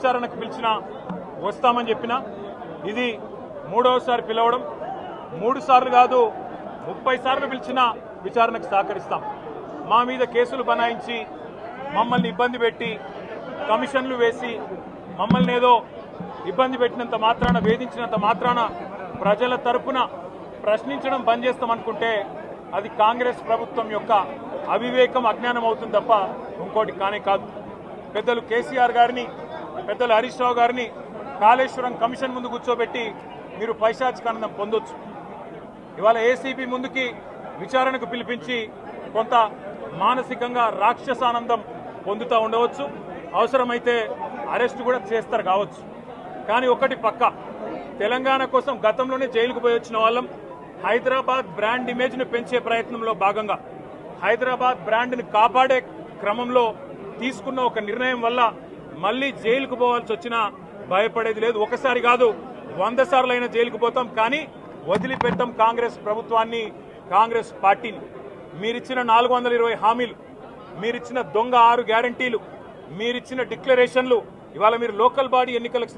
విచారణకు పిలిచినా వస్తామని చెప్పిన ఇది మూడవసారి పిలవడం. మూడు సార్లు కాదు ముప్పై సార్లు పిలిచినా విచారణకు సహకరిస్తాం. మా మీద కేసులు బనాయించి మమ్మల్ని ఇబ్బంది పెట్టి కమిషన్లు వేసి మమ్మల్ని ఏదో ఇబ్బంది పెట్టినంత మాత్రాన వేధించినంత మాత్రాన ప్రజల తరపున ప్రశ్నించడం బంద్ చేస్తామనుకుంటే అది కాంగ్రెస్ ప్రభుత్వం యొక్క అవివేకం అజ్ఞానం అవుతుంది తప్ప ఇంకోటి కానే కాదు. పెద్దలు కేసీఆర్ గారిని పెద్దలు హరీష్ రావు గారిని కాళేశ్వరం కమిషన్ ముందు కూర్చోబెట్టి మీరు పైశాచికానందం పొందొచ్చు. ఇవాళ ఏసీబీ ముందుకి విచారణకు పిలిపించి కొంత మానసికంగా రాక్షసానందం పొందుతూ ఉండవచ్చు. అవసరమైతే అరెస్ట్ కూడా చేస్తారు కావచ్చు. కానీ ఒకటి పక్క. తెలంగాణ కోసం గతంలోనే జైలుకు పోయి వచ్చిన వాళ్ళం హైదరాబాద్ బ్రాండ్ ఇమేజ్ను పెంచే ప్రయత్నంలో భాగంగా హైదరాబాద్ బ్రాండ్ని కాపాడే క్రమంలో తీసుకున్న ఒక నిర్ణయం వల్ల మళ్ళీ జైలుకు పోవాల్సి వచ్చినా భయపడేది లేదు. ఒకసారి కాదు వంద సార్లు అయినా జైలుకు పోతాం కానీ వదిలిపెట్టాం కాంగ్రెస్ ప్రభుత్వాన్ని కాంగ్రెస్ పార్టీని. మీరిచ్చిన నాలుగు వందల ఇరవై హామీలు మీరిచ్చిన దొంగ ఆరు గ్యారంటీలు మీరిచ్చిన డిక్లరేషన్లు ఇవాళ మీరు లోకల్ బాడీ ఎన్నికలకు